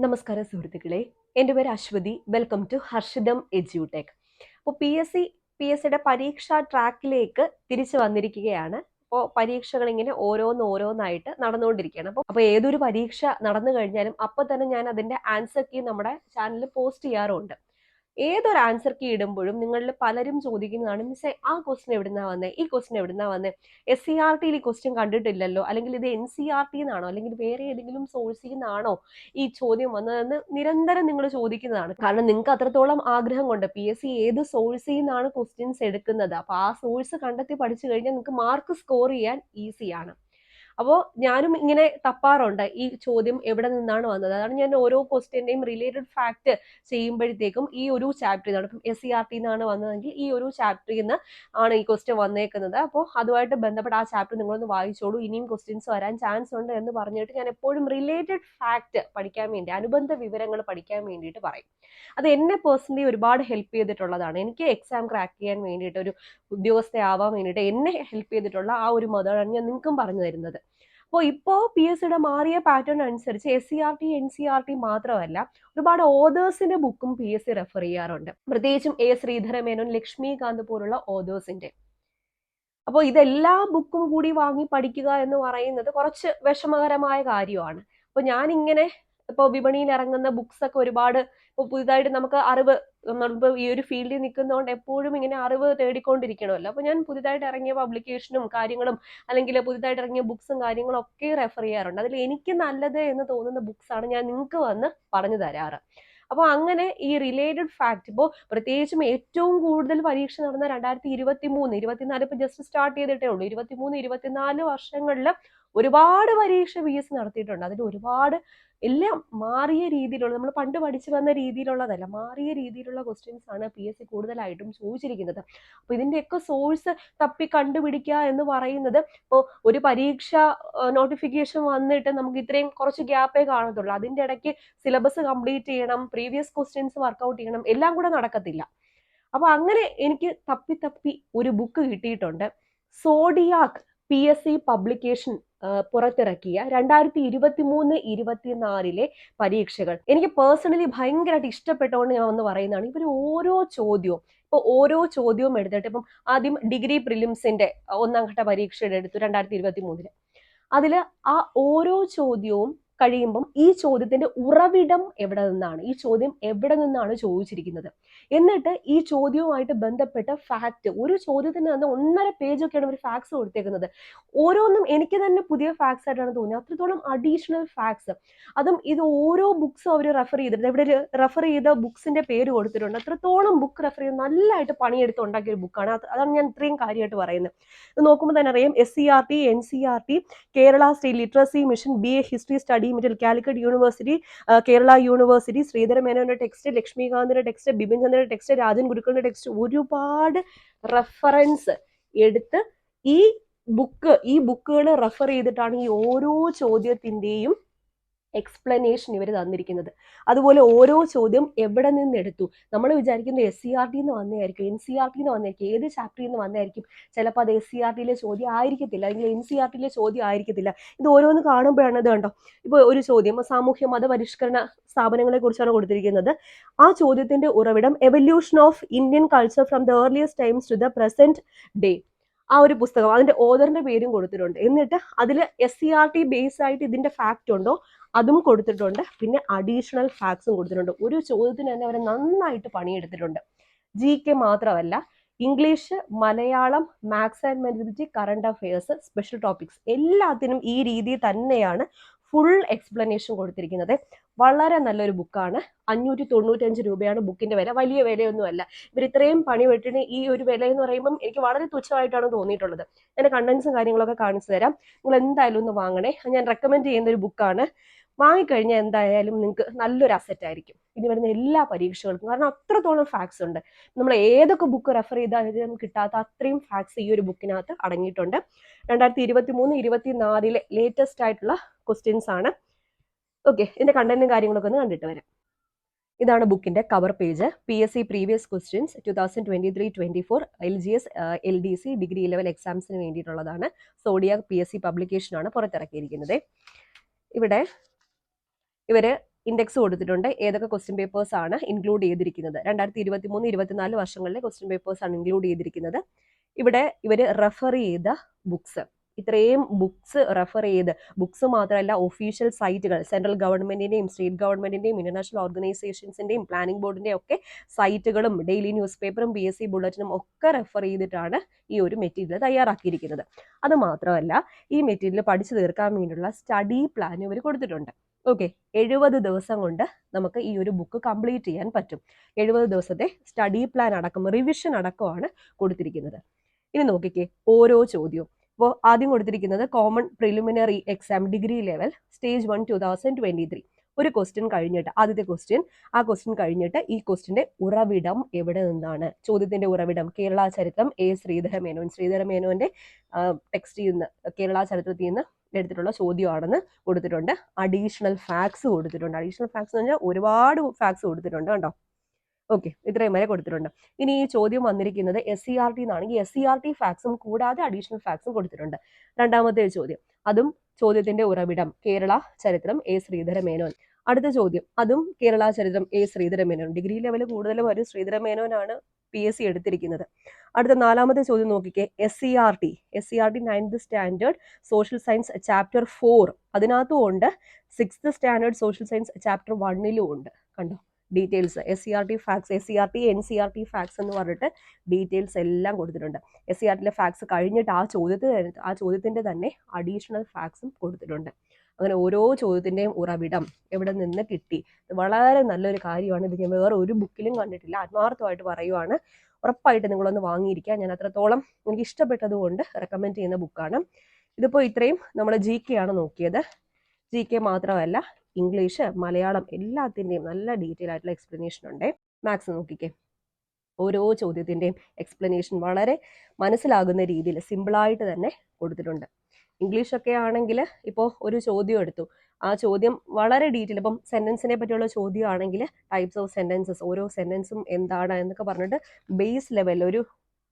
നമസ്കാരം സുഹൃത്തുക്കളെ. എന്റെ പേര് അശ്വതി. വെൽക്കം ടു ഹർഷിതം എജ്യൂടെക് അപ്പോൾ P S C P S സിയുടെ പരീക്ഷാ ട്രാക്കിലേക്ക് തിരിച്ചു വന്നിരിക്കുകയാണ്. അപ്പോൾ പരീക്ഷകൾ ഇങ്ങനെ ഓരോന്ന് ഓരോന്നായിട്ട് നടന്നുകൊണ്ടിരിക്കുകയാണ്. അപ്പോൾ അപ്പോൾ ഏതൊരു പരീക്ഷ നടന്നു കഴിഞ്ഞാലും അപ്പോൾ തന്നെ ഞാൻ അതിന്റെ ആൻസർ കീ നമ്മുടെ ചാനലിൽ പോസ്റ്റ് ചെയ്യാറുണ്ട്. ഏതൊരു ആൻസർ കീ ഇടുമ്പോഴും നിങ്ങളിൽ പലരും ചോദിക്കുന്നതാണ് മിസ് ആ ക്വസ്റ്റ്യൻ എവിടുന്നാ വന്നേ? ഈ ക്വസ്റ്റ്യൻ എവിടുന്നാ വന്നേ? എസ് സി ആർ ടിയിൽ ഈ ക്വസ്റ്റ്യൻ കണ്ടിട്ടില്ലല്ലോ? അല്ലെങ്കിൽ ഇത് എൻ സി ആർ ടി എന്നാണോ അല്ലെങ്കിൽ വേറെ ഏതെങ്കിലും സോഴ്സിൽ നിന്നാണോ ഈ ചോദ്യം വന്നതെന്ന് നിരന്തരം നിങ്ങൾ ചോദിക്കുന്നതാണ്. കാരണം നിങ്ങൾക്ക് അത്രത്തോളം ആഗ്രഹം കൊണ്ട് പി എസ് സി ഏത് സോഴ്സിൽ നിന്നാണ് ക്വസ്റ്റ്യൻസ് എടുക്കുന്നത്? അപ്പൊ ആ സോഴ്സ് കണ്ടെത്തി പഠിച്ചു കഴിഞ്ഞാൽ നിങ്ങൾക്ക് മാർക്ക് സ്കോർ ചെയ്യാൻ ഈസിയാണ് അപ്പോൾ ഞാനും ഇങ്ങനെ തപ്പാറുണ്ട്. ഈ ചോദ്യം എവിടെ നിന്നാണ് വന്നത്? അതാണ് ഞാൻ ഓരോ ക്വസ്റ്റ്യന്റെയും റിലേറ്റഡ് ഫാക്ട് ചെയ്യുമ്പോഴത്തേക്കും ഈ ഒരു ചാപ്റ്ററിൽ നിന്നാണ്. ഇപ്പം എസ് സി ആർ ടി നിന്നാണ് വന്നതെങ്കിൽ ഈ ഒരു ചാപ്റ്ററിൽ നിന്ന് ആണ് ഈ ക്വസ്റ്റ്യൻ വന്നേക്കുന്നത്. അപ്പോൾ അതുമായിട്ട് ബന്ധപ്പെട്ട ആ ചാപ്റ്റർ നിങ്ങളൊന്ന് വായിച്ചോളൂ. ഇനിയും ക്വസ്റ്റ്യൻസ് വരാൻ ചാൻസ് ഉണ്ട് എന്ന് പറഞ്ഞിട്ട് ഞാൻ എപ്പോഴും റിലേറ്റഡ് ഫാക്ട് പഠിക്കാൻ വേണ്ടി അനുബന്ധ വിവരങ്ങൾ പഠിക്കാൻ വേണ്ടിയിട്ട് പറയും. അത് എന്നെ പേഴ്സണലി ഒരുപാട് ഹെൽപ്പ് ചെയ്തിട്ടുള്ളതാണ്. എനിക്ക് എക്സാം ക്രാക്ക് ചെയ്യാൻ വേണ്ടിയിട്ട് ഒരു ഉദ്യോഗസ്ഥയാവാൻ വേണ്ടിയിട്ട് എന്നെ ഹെൽപ്പ് ചെയ്തിട്ടുള്ള ആ ഒരു മതമാണ് ഞാൻ നിങ്ങൾക്കും പറഞ്ഞു തരുന്നത്. അപ്പോൾ ഇപ്പോൾ പി എസ് സിയുടെ മാറിയ പാറ്റേൺ അനുസരിച്ച് S C R T N C R T മാത്രമല്ല ഒരുപാട് ഓതേഴ്സിന്റെ ബുക്കും പി എസ് സി റെഫർ ചെയ്യാറുണ്ട്. പ്രത്യേകിച്ചും എ ശ്രീധരമേനോൻ ലക്ഷ്മികാന്ത് പോലുള്ള ഓതേഴ്സിന്റെ അപ്പോൾ ഇതെല്ലാ ബുക്കും കൂടി വാങ്ങി പഠിക്കുക എന്ന് പറയുന്നത് കുറച്ച് വിഷമകരമായ കാര്യമാണ്. അപ്പോൾ ഞാനിങ്ങനെ ഇപ്പോൾ വിപണിയിൽ ഇറങ്ങുന്ന ബുക്സ് ഒക്കെ ഒരുപാട് ഇപ്പോൾ പുതുതായിട്ട് നമുക്ക് അറിവ് നമ്മളിപ്പോൾ ഈ ഒരു ഫീൽഡിൽ നിൽക്കുന്നതുകൊണ്ട് എപ്പോഴും ഇങ്ങനെ അറിവ് തേടിക്കൊണ്ടിരിക്കണമല്ലോ. അപ്പോൾ ഞാൻ പുതുതായിട്ട് ഇറങ്ങിയ പബ്ലിക്കേഷനും കാര്യങ്ങളും അല്ലെങ്കിൽ പുതുതായിട്ട് ഇറങ്ങിയ ബുക്സും കാര്യങ്ങളും ഒക്കെ റെഫർ ചെയ്യാറുണ്ട്. അതിൽ എനിക്ക് നല്ലത് എന്ന് തോന്നുന്ന ബുക്സാണ് ഞാൻ നിങ്ങൾക്ക് വന്ന് പറഞ്ഞു തരാറ്. അപ്പോൾ അങ്ങനെ ഈ റിലേറ്റഡ് ഫാക്ട് ഇപ്പോൾ പ്രത്യേകിച്ചും ഏറ്റവും കൂടുതൽ പരീക്ഷ നടന്ന രണ്ടായിരത്തി ഇരുപത്തി മൂന്ന് ഇരുപത്തിനാല് ഇപ്പോൾ ജസ്റ്റ് സ്റ്റാർട്ട് ചെയ്തിട്ടേ ഉള്ളൂ. ഇരുപത്തി മൂന്ന് ഇരുപത്തിനാല് വർഷങ്ങളിൽ ഒരുപാട് പരീക്ഷ പി എസ് നടത്തിയിട്ടുണ്ട്. അതിൽ ഒരുപാട് എല്ലാം മാറിയ രീതിയിലുള്ള നമ്മൾ പണ്ട് പഠിച്ചു വന്ന രീതിയിലുള്ളതല്ല മാറിയ രീതിയിലുള്ള ക്വസ്റ്റ്യൻസ് ആണ് പി എസ് സി കൂടുതലായിട്ടും ചോദിച്ചിരിക്കുന്നത്. അപ്പോൾ ഇതിന്റെയൊക്കെ സോഴ്സ് തപ്പി കണ്ടുപിടിക്കുക എന്ന് പറയുന്നത് ഇപ്പോൾ ഒരു പരീക്ഷ നോട്ടിഫിക്കേഷൻ വന്നിട്ട് നമുക്ക് ഇത്രയും കുറച്ച് ഗ്യാപ്പേ കാണത്തുള്ളൂ. അതിന്റെ ഇടയ്ക്ക് സിലബസ് കംപ്ലീറ്റ് ചെയ്യണം പ്രീവിയസ് ക്വസ്റ്റ്യൻസ് വർക്കൗട്ട് ചെയ്യണം എല്ലാം കൂടെ നടക്കത്തില്ല. അപ്പോൾ അങ്ങനെ എനിക്ക് തപ്പി തപ്പി ഒരു ബുക്ക് കിട്ടിയിട്ടുണ്ട്. Zodiac P S C publication പുറത്തിറക്കിയ രണ്ടായിരത്തി ഇരുപത്തി മൂന്ന് ഇരുപത്തിനാലിലെ പരീക്ഷകൾ. എനിക്ക് പേഴ്സണലി ഭയങ്കരമായിട്ട് ഇഷ്ടപ്പെട്ടുകൊണ്ട് ഞാൻ വന്ന് പറയുന്നതാണ്. ഇവർ ഓരോ ചോദ്യവും ഇപ്പോൾ ഓരോ ചോദ്യവും എടുത്തിട്ട് ഇപ്പം ആദ്യം ഡിഗ്രി പ്രിലിംസിന്റെ ഒന്നാം ഘട്ട പരീക്ഷയുടെ എടുത്തു രണ്ടായിരത്തി ഇരുപത്തി മൂന്നിൽ അതിൽ ആ ഓരോ ചോദ്യവും കഴിയുമ്പം ഈ ചോദ്യത്തിന്റെ ഉറവിടം എവിടെ നിന്നാണ്? ഈ ചോദ്യം എവിടെ നിന്നാണ് ചോദിച്ചിരിക്കുന്നത്? എന്നിട്ട് ഈ ചോദ്യവുമായിട്ട് ബന്ധപ്പെട്ട ഫാക്ട് ഒരു ചോദ്യത്തിന് തന്നെ ഒന്നര പേജൊക്കെയാണ് ഒരു ഫാക്സ് കൊടുത്തേക്കുന്നത്. ഓരോന്നും എനിക്ക് തന്നെ പുതിയ ഫാക്സ് ആയിട്ടാണ് തോന്നിയത്. അത്രത്തോളം അഡീഷണൽ ഫാക്സ് അതും ഇത് ഓരോ ബുക്സും അവർ റെഫർ ചെയ്തിട്ടുണ്ട്. ഇവിടെ റെഫർ ചെയ്ത ബുക്സിന്റെ പേര് കൊടുത്തിട്ടുണ്ട്. അത്രത്തോളം ബുക്ക് റെഫർ ചെയ്ത് നല്ലതായിട്ട് പണിയെടുത്ത് ഉണ്ടാക്കിയ ഒരു ബുക്കാണ് അതാണ് ഞാൻ ഇത്രയും കാര്യമായിട്ട് പറയുന്നത്. നോക്കുമ്പോൾ തന്നെ അറിയാം. S C R T N C R T Kerala state literacy mission B A history study material Calicut university Kerala university Sreedhara മേനോന്റെ ടെക്സ്റ്റ് ലക്ഷ്മികാന്തിന്റെ ടെക്സ്റ്റ് ബിപിൻ ചന്ദ്രന്റെ ടെക്സ്റ്റ് രാജൻ ഗുരുക്കളുടെ ടെക്സ്റ്റ് ഒരുപാട് റെഫറൻസ് എടുത്ത് ഈ ബുക്ക് ഈ ബുക്കുകൾ റെഫർ ചെയ്തിട്ടാണ് ഈ ഓരോ ചോദ്യത്തിന്റെയും എക്സ്പ്ലനേഷൻ ഇവർ തന്നിരിക്കുന്നത്. അതുപോലെ ഓരോ ചോദ്യം എവിടെ നിന്ന് എടുത്തു? നമ്മൾ വിചാരിക്കുന്നത് എസ് സി ആർ ടി നിന്ന് വന്നതായിരിക്കും. എൻ സി ആർ ടി നിന്ന് വന്നതായിരിക്കും. ഏത് ചാപ്റ്ററിൽ നിന്ന് വന്നതായിരിക്കും? ചിലപ്പോൾ അത് എസ് സി ആർ ടിയിലെ ചോദ്യം ആയിരിക്കത്തില്ല. അല്ലെങ്കിൽ എൻ സി ആർ ടിയിലെ ചോദ്യം ആയിരിക്കത്തില്ല. ഇത് ഓരോന്ന് കാണുമ്പോഴാണ് ഇത് കണ്ടോ? ഇപ്പോൾ ഒരു ചോദ്യം സാമൂഹ്യ മതപരിഷ്കരണ സ്ഥാപനങ്ങളെ കുറിച്ചാണ് കൊടുത്തിരിക്കുന്നത്. ആ ചോദ്യത്തിന്റെ ഉറവിടം evolution of Indian culture from the earliest times to the present day ആ ഒരു പുസ്തകം അതിന്റെ ഓദറിന്റെ പേരും കൊടുത്തിട്ടുണ്ട്. എന്നിട്ട് അതിൽ S C R T base ആയിട്ട് ഇതിന്റെ ഫാക്റ്റ് ഉണ്ടോ അതും കൊടുത്തിട്ടുണ്ട്. പിന്നെ അഡീഷണൽ ഫാക്ട്സും കൊടുത്തിട്ടുണ്ട്. ഒരു ചോദ്യത്തിന് തന്നെ അവർ നന്നായിട്ട് പണിയെടുത്തിട്ടുണ്ട്. ജി കെ മാത്രമല്ല English Malayalam maths and mentality current affairs special topics എല്ലാത്തിനും ഈ രീതിയിൽ തന്നെയാണ് ഫുൾ എക്സ്പ്ലനേഷൻ കൊടുത്തിരിക്കുന്നത്. വളരെ നല്ലൊരു ബുക്കാണ്. അഞ്ഞൂറ്റി തൊണ്ണൂറ്റഞ്ച് രൂപയാണ് ബുക്കിന്റെ വില. വലിയ വിലയൊന്നുമല്ല. ഇവർ ഇത്രയും പണി വെട്ടിന് ഈ ഒരു വില എന്ന് പറയുമ്പം എനിക്ക് വളരെ തുച്ഛമായിട്ടാണ് തോന്നിയിട്ടുള്ളത്. ഞാൻ കണ്ടൻസും കാര്യങ്ങളൊക്കെ കാണിച്ചു തരാം. നിങ്ങൾ എന്തായാലും ഒന്ന് വാങ്ങണേ. ഞാൻ റെക്കമെൻഡ് ചെയ്യുന്ന ഒരു ബുക്കാണ്. വാങ്ങിക്കഴിഞ്ഞാൽ എന്തായാലും നിങ്ങൾക്ക് നല്ലൊരു അസറ്റ് ആയിരിക്കും. ഇനി വരുന്ന എല്ലാ പരീക്ഷകൾക്കും. കാരണം അത്രത്തോളം ഫാക്ട്സ് ഉണ്ട്. നമ്മൾ ഏതൊക്കെ ബുക്ക് റെഫർ ചെയ്താലും കിട്ടാത്ത അത്രയും ഫാക്ട്സ് ഈ ഒരു ബുക്കിനകത്ത് അടങ്ങിയിട്ടുണ്ട്. രണ്ടായിരത്തി ഇരുപത്തി മൂന്ന് ഇരുപത്തി നാലിലെ ലേറ്റസ്റ്റ് ആയിട്ടുള്ള ക്വസ്റ്റ്യൻസ് ആണ്. ഓക്കെ ഇതിന്റെ കണ്ടന്റും കാര്യങ്ങളൊക്കെ ഒന്ന് കണ്ടിട്ട് വരാം. ഇതാണ് ബുക്കിന്റെ cover page P S C previous questions two thousand twenty three twenty four L G S L D C degree level എക്സാംസിന് വേണ്ടിയിട്ടുള്ളതാണ് സോഡിയ പി എസ് സി പബ്ലിക്കേഷനാണ് പുറത്തിറക്കിയിരിക്കുന്നത്. ഇവിടെ ഇവർ ഇൻഡെക്സ് കൊടുത്തിട്ടുണ്ട്. ഏതൊക്കെ ക്വസ്റ്റ്യൻ പേപ്പേഴ്സ് ആണ് ഇൻക്ലൂഡ് ചെയ്തിരിക്കുന്നത്? രണ്ടായിരത്തി ഇരുപത്തി മൂന്ന് ഇരുപത്തിനാല് വർഷങ്ങളിലെ ക്വസ്റ്റ്യൻ പേപ്പേഴ്സ് ആണ് ഇൻക്ലൂഡ് ചെയ്തിരിക്കുന്നത്. ഇവിടെ ഇവർ റെഫർ ചെയ്ത ബുക്സ് ഇത്രയും ബുക്സ് റെഫർ ചെയ്ത്. ബുക്സ് മാത്രമല്ല ഒഫീഷ്യൽ സൈറ്റുകൾ സെൻട്രൽ ഗവൺമെന്റിന്റെയും സ്റ്റേറ്റ് ഗവൺമെന്റിന്റെയും ഇന്റർനാഷണൽ ഓർഗനൈസേഷൻസിന്റെയും പ്ലാനിംഗ് ബോർഡിന്റെ ഒക്കെ സൈറ്റുകളും ഡെയിലി ന്യൂസ് പേപ്പറും പി എസ് സി ബുള്ളറ്റിനും ഒക്കെ റെഫർ ചെയ്തിട്ടാണ് ഈ ഒരു മെറ്റീരിയൽ തയ്യാറാക്കിയിരിക്കുന്നത്. അത് മാത്രമല്ല ഈ മെറ്റീരിയൽ പഠിച്ചു തീർക്കാൻ വേണ്ടിയുള്ള സ്റ്റഡി പ്ലാൻ ഇവർ കൊടുത്തിട്ടുണ്ട്. ഓക്കെ എഴുപത് ദിവസം കൊണ്ട് നമുക്ക് ഈ ഒരു ബുക്ക് കംപ്ലീറ്റ് ചെയ്യാൻ പറ്റും. എഴുപത് ദിവസത്തെ സ്റ്റഡി പ്ലാൻ അടക്കം റിവിഷൻ അടക്കമാണ് കൊടുത്തിരിക്കുന്നത്. ഇനി നോക്കിക്കേ ഓരോ ചോദ്യവും. അപ്പോൾ ആദ്യം കൊടുത്തിരിക്കുന്നത് common preliminary exam degree level stage one two thousand twenty three ഒരു ക്വസ്റ്റ്യൻ കഴിഞ്ഞിട്ട് ആദ്യത്തെ ക്വസ്റ്റ്യൻ ആ ക്വസ്റ്റ്യൻ കഴിഞ്ഞിട്ട് ഈ ക്വസ്റ്റ്യന്റെ ഉറവിടം എവിടെ നിന്നാണ്? ചോദ്യത്തിന്റെ ഉറവിടം കേരള ചരിത്രം എ ശ്രീധര മേനോൻ. ശ്രീധര മേനോന്റെ ടെക്സ്റ്റിൽ നിന്ന് കേരള ചരിത്രത്തിൽ നിന്ന് എടുത്തിട്ടുള്ള ചോദ്യമാണെന്ന് കൊടുത്തിട്ടുണ്ട്. അഡീഷണൽ ഫാക്സ് കൊടുത്തിട്ടുണ്ട്. അഡീഷണൽ ഫാക്സ് എന്ന് പറഞ്ഞാൽ ഒരുപാട് ഫാക്സ് കൊടുത്തിട്ടുണ്ട് കണ്ടോ ഓക്കെ ഇത്രയും വരെ കൊടുത്തിട്ടുണ്ട്. ഇനി ഈ ചോദ്യം വന്നിരിക്കുന്നത് എസ് സി ആർ ടി എന്നാണെങ്കിൽ എസ് സി ആർ ടി ഫാക്സും കൂടാതെ അഡീഷണൽ ഫാക്സും കൊടുത്തിട്ടുണ്ട്. രണ്ടാമത്തെ ചോദ്യം. അതും ചോദ്യത്തിന്റെ ഉറവിടം കേരള ചരിത്രം എ ശ്രീധര മേനോൻ. അടുത്ത ചോദ്യം. അതും കേരള ചരിത്രം A Sreedhara Menon. Degree level കൂടുതലും ഒരു ശ്രീധര മേനോനാണ് പി എസ് സി എടുത്തിരിക്കുന്നത്. അടുത്ത നാലാമത്തെ ചോദ്യം നോക്കിക്കേ. S C R T S C R T ninth standard social science chapter four അതിനകത്തും ഉണ്ട്. Sixth standard social science chapter വണ്ണിലും ഉണ്ട്. കണ്ടോ? Details S C R T facts S C R T N C R T facts എന്ന് പറഞ്ഞിട്ട് details എല്ലാം കൊടുത്തിട്ടുണ്ട്. S C R ടിയിലെ facts കഴിഞ്ഞിട്ട് ആ ചോദ്യത്തിന് ആ ചോദ്യത്തിന്റെ തന്നെ അഡീഷണൽ ഫാക്സും കൊടുത്തിട്ടുണ്ട്. അങ്ങനെ ഓരോ ചോദ്യത്തിന്റെയും ഉറവിടം എവിടെ നിന്ന് കിട്ടി? വളരെ നല്ലൊരു കാര്യമാണ്. ഇത് ഞാൻ വേറെ ഒരു ബുക്കിലും കണ്ടിട്ടില്ല. ആത്മാർത്ഥമായിട്ട് പറയുവാണ്. ഉറപ്പായിട്ട് നിങ്ങളൊന്ന് വാങ്ങിയിരിക്കുക ഞാൻ അത്രത്തോളം എനിക്ക് ഇഷ്ടപ്പെട്ടതുകൊണ്ട് റെക്കമെൻഡ് ചെയ്യുന്ന ബുക്കാണ് ഇതിപ്പോൾ ഇത്രയും നമ്മൾ ജി കെ ആണ് നോക്കിയത്. ജി കെ മാത്രമല്ല ഇംഗ്ലീഷ് മലയാളം എല്ലാത്തിന്റെയും നല്ല ഡീറ്റെയിൽ ആയിട്ടുള്ള എക്സ്പ്ലനേഷൻ ഉണ്ട്. മാത്സ് നോക്കിക്കേ. ഓരോ ചോദ്യത്തിന്റെയും എക്സ്പ്ലനേഷൻ വളരെ മനസ്സിലാകുന്ന രീതിയിൽ സിമ്പിളായിട്ട് തന്നെ കൊടുത്തിട്ടുണ്ട്. ഇംഗ്ലീഷൊക്കെ ആണെങ്കിൽ ഇപ്പോൾ ഒരു ചോദ്യം എടുത്തു. ആ ചോദ്യം വളരെ ഡീറ്റെയിൽ ഇപ്പം സെന്റൻസിനെ പറ്റിയുള്ള ചോദ്യമാണെങ്കിൽ ടൈപ്സ് ഓഫ് സെന്റൻസസ് ഓരോ സെന്റൻസും എന്താണ് എന്നൊക്കെ പറഞ്ഞിട്ട് ബേസ് ലെവൽ ഒരു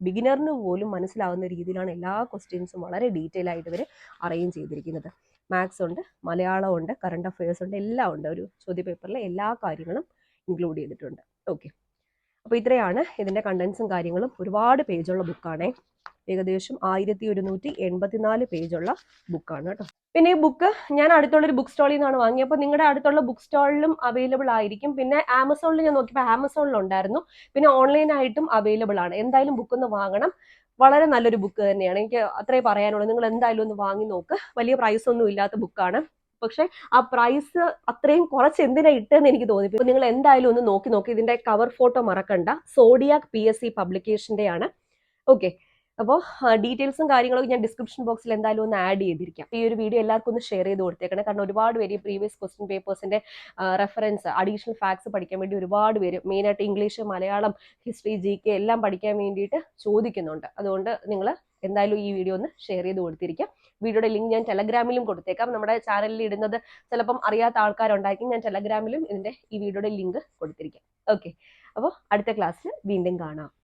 ബിഗിനറിന് പോലും മനസ്സിലാവുന്ന രീതിയിലാണ് എല്ലാ ക്വസ്റ്റ്യൻസും വളരെ ഡീറ്റെയിൽ ആയിട്ട് ഇവർ അറേഞ്ച് ചെയ്തിരിക്കുന്നത്. മാത്സ് ഉണ്ട് മലയാളം ഉണ്ട് കറണ്ട് അഫയേഴ്സ് ഉണ്ട് എല്ലാം ഉണ്ട്. ഒരു ചോദ്യ പേപ്പറിലെ എല്ലാ കാര്യങ്ങളും ഇൻക്ലൂഡ് ചെയ്തിട്ടുണ്ട്. ഓക്കെ അപ്പോൾ ഇത്രയാണ് ഇതിന്റെ കണ്ടൻസും കാര്യങ്ങളും. ഒരുപാട് പേജുള്ള ബുക്കാണ് ഏകദേശം ആയിരത്തി ഒരുന്നൂറ്റി എൺപത്തിനാല് പേജുള്ള ബുക്കാണ് കേട്ടോ. പിന്നെ ഈ ബുക്ക് ഞാൻ അടുത്തുള്ള ഒരു ബുക്ക് സ്റ്റാളിൽ നിന്നാണ് വാങ്ങിയത് അപ്പോൾ നിങ്ങളുടെ അടുത്തുള്ള ബുക്ക് സ്റ്റാളിലും അവൈലബിൾ ആയിരിക്കും. പിന്നെ ആമസോണിൽ ഞാൻ നോക്കിയപ്പോൾ ആമസോണിൽ ഉണ്ടായിരുന്നു. പിന്നെ ഓൺലൈനായിട്ടും അവൈലബിൾ ആണ്. എന്തായാലും ബുക്ക് ഒന്ന് വാങ്ങണം. വളരെ നല്ലൊരു ബുക്ക് തന്നെയാണ്. എനിക്ക് അത്രേ പറയാനുള്ളൂ. നിങ്ങൾ എന്തായാലും ഒന്ന് വാങ്ങി നോക്ക്. വലിയ പ്രൈസ് ഒന്നും ഇല്ലാത്ത ബുക്കാണ് പക്ഷെ ആ പ്രൈസ് അത്രയും കുറച്ച് എന്തിനാ ഇട്ടെന്ന് എനിക്ക് തോന്നിപ്പോ നിങ്ങൾ എന്തായാലും ഒന്ന് നോക്കി നോക്കി. ഇതിന്റെ കവർ ഫോട്ടോ മറക്കണ്ട. സോഡിയാക് പി എസ് സി പബ്ലിക്കേഷന്റെ ആണ്. ഓക്കെ അപ്പോൾ ഡീറ്റെയിൽസും കാര്യങ്ങളും ഞാൻ ഡിസ്ക്രിപ്ഷൻ ബോക്സിൽ എന്തായാലും ഒന്ന് ആഡ് ചെയ്തിരിക്കാം. ഈ ഒരു വീഡിയോ എല്ലാവർക്കും ഒന്ന് ഷെയർ ചെയ്ത് കൊടുത്തേക്കണം. കാരണം ഒരുപാട് പേര് പ്രീവിയസ് ക്വസ്റ്റ്യൻ പേപ്പേഴ്സിന്റെ റെഫറൻസ് അഡീഷണൽ ഫാക്ട്സ് പഠിക്കാൻ വേണ്ടി ഒരുപാട് പേര് മെയിനായിട്ട് English Malayalam history G K എല്ലാം പഠിക്കാൻ വേണ്ടിയിട്ട് ചോദിക്കുന്നുണ്ട്. അതുകൊണ്ട് നിങ്ങൾ എന്തായാലും ഈ വീഡിയോ ഒന്ന് ഷെയർ ചെയ്ത് കൊടുത്തിരിക്കാം. വീഡിയോയുടെ ലിങ്ക് ഞാൻ ടെലഗ്രാമിലും കൊടുത്തേക്കാം. നമ്മുടെ ചാനലിൽ ഇടുന്നത് ചിലപ്പം അറിയാത്ത ആൾക്കാരുണ്ടായിരിക്കും. ഞാൻ ടെലഗ്രാമിലും ഇതിന്റെ ഈ വീഡിയോയുടെ ലിങ്ക് കൊടുത്തിരിക്കാം. ഓക്കെ അപ്പോൾ അടുത്ത ക്ലാസ്സിൽ വീണ്ടും കാണാം.